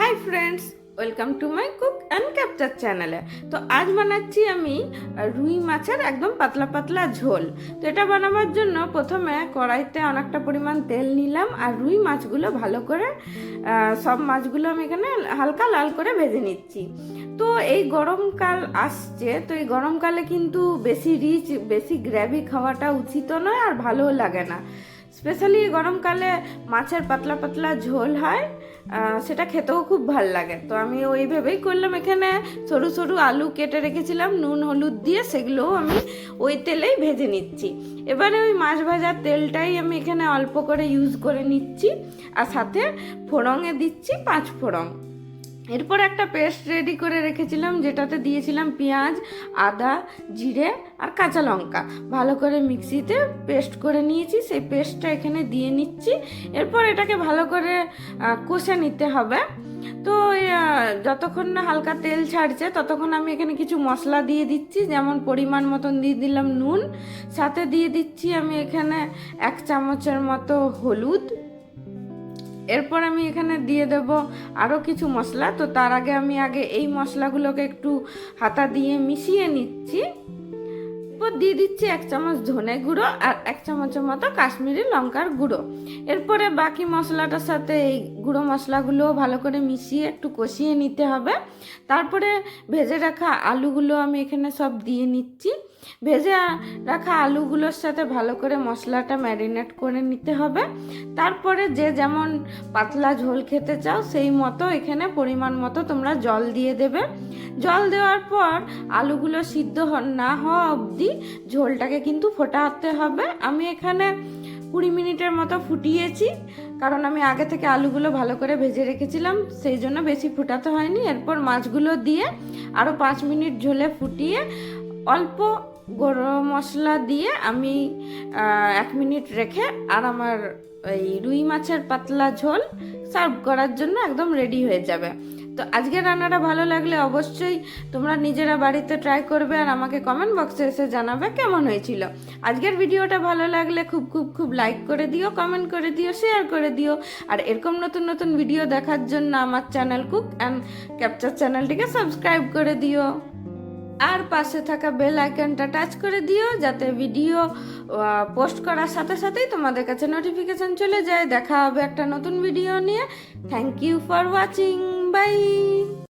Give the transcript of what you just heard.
Hi friends welcome to my cook and capture চ্যানেলে তো আজ বানাচ্ছি আমি রুই মাছের একদম পাতলা পাতলা ঝোল। তো এটা বানাবার জন্য প্রথমে কড়াইতে অনেকটা পরিমাণ তেল নিলাম আর রুই মাছগুলো ভালো করে সব মাছগুলো আমি এখানে হালকা লাল করে ভেজে নিচ্ছি। তো এই গরমকাল আসছে, তো এই গরমকালে কিন্তু বেশি রিচ বেশি গ্রেভি খাওয়াটা উচিত নয় আর ভালোও লাগে না। স্পেশালি গরমকালে মাছের পাতলা পাতলা ঝোল হয়। সেটা খেতেও খুব ভালো লাগে। তো আমি ওইভাবেই করলাম, এখানে সরু সরু আলু কেটে রেখেছিলাম, নুন, হলুদ দিয়ে সেগুলোও আমি ওই তেলেই ভেজে নিচ্ছি। এবারে ওই মাছ ভাজার তেলটাই আমি এখানে অল্প করে ইউজ করে নিচ্ছি, আর সাথে ফোড়ঙে দিচ্ছি পাঁচ ফোড়ং এরপর একটা পেস্ট রেডি করে রেখেছিলাম, যেটাতে দিয়েছিলাম পেঁয়াজ, আদা, জিরে আর কাঁচা লঙ্কা। ভালো করে মিক্সিতে পেস্ট করে নিয়েছি, সেই পেস্টটা এখানে দিয়ে নিচ্ছি। এরপর এটাকে ভালো করে কষে নিতে হবে। তো যতক্ষণ না হালকা তেল ছাড়ছে, ততক্ষণ আমি এখানে কিছু মশলা দিয়ে দিচ্ছি, যেমন পরিমাণ মতন দিয়ে দিলাম নুন। সাথে দিয়ে দিচ্ছি আমি এখানে এক চামচের মতো হলুদ। এরপর আমি এখানে দিয়ে দেব আরও কিছু মশলা। তো তার আগে আমি আগে এই মশলাগুলোকে একটু হাতা দিয়ে মিশিয়ে নিচ্ছি। দিয়ে দিচ্ছি এক চামচ ধনে গুঁড়ো আর এক চামচের মতো কাশ্মীরি লঙ্কার গুঁড়ো। এরপরে বাকি মশলাটার সাথে এই গুঁড়ো মশলাগুলো ভালো করে মিশিয়ে একটু কষিয়ে নিতে হবে। তারপরে ভেজে রাখা আলুগুলো আমি এখানে সব দিয়ে নিচ্ছি। ভেজে রাখা আলুগুলোর সাথে ভালো করে মশলাটা ম্যারিনেট করে নিতে হবে। তারপরে যে যেমন পাতলা ঝোল খেতে চাও, সেই মতো এখানে পরিমাণ মতো তোমরা জল দিয়ে দেবে। জল দেওয়ার পর আলুগুলো সিদ্ধ না হওয়া অবধি ঝোলটাকে কিন্তু ফোটাতে হবে। আমি এখানে কুড়ি মিনিটের মতো ফুটিয়েছি, কারণ আমি আগে থেকে আলুগুলো ভালো করে ভেজে রেখেছিলাম, সেই জন্য বেশি ফুটাতে হয়নি। এরপর মাছগুলো দিয়ে আরও পাঁচ মিনিট ঝোলে ফুটিয়ে অল্প গরম মশলা দিয়ে আমি এক মিনিট রেখে আর আমার এই রুই মাছের পাতলা ঝোল সার্ভ করার জন্য একদম রেডি হয়ে যাবে। তো আজকের রান্নাটা ভালো লাগলে অবশ্যই তোমরা নিজেরা বাড়িতে ট্রাই করবে আর আমাকে কমেন্ট বক্সে এসে জানাবে কেমন হয়েছিল। আজকের ভিডিওটা ভালো লাগলে খুব খুব খুব লাইক করে দিও কমেন্ট করে দিও শেয়ার করে দিও। আর এরকম নতুন নতুন ভিডিও দেখার জন্য আমার চ্যানেল কুক অ্যান্ড ক্যাপচার চ্যানেলটিকে সাবস্ক্রাইব করে দিও। আর পাশে থাকা বেল আইকনটা টাচ করে দিও, যাতে ভিডিও পোস্ট করার সাথে সাথেই তোমাদের কাছে নোটিফিকেশন চলে যায়। দেখা হবে একটা নতুন ভিডিও নিয়ে। Thank you for watching bye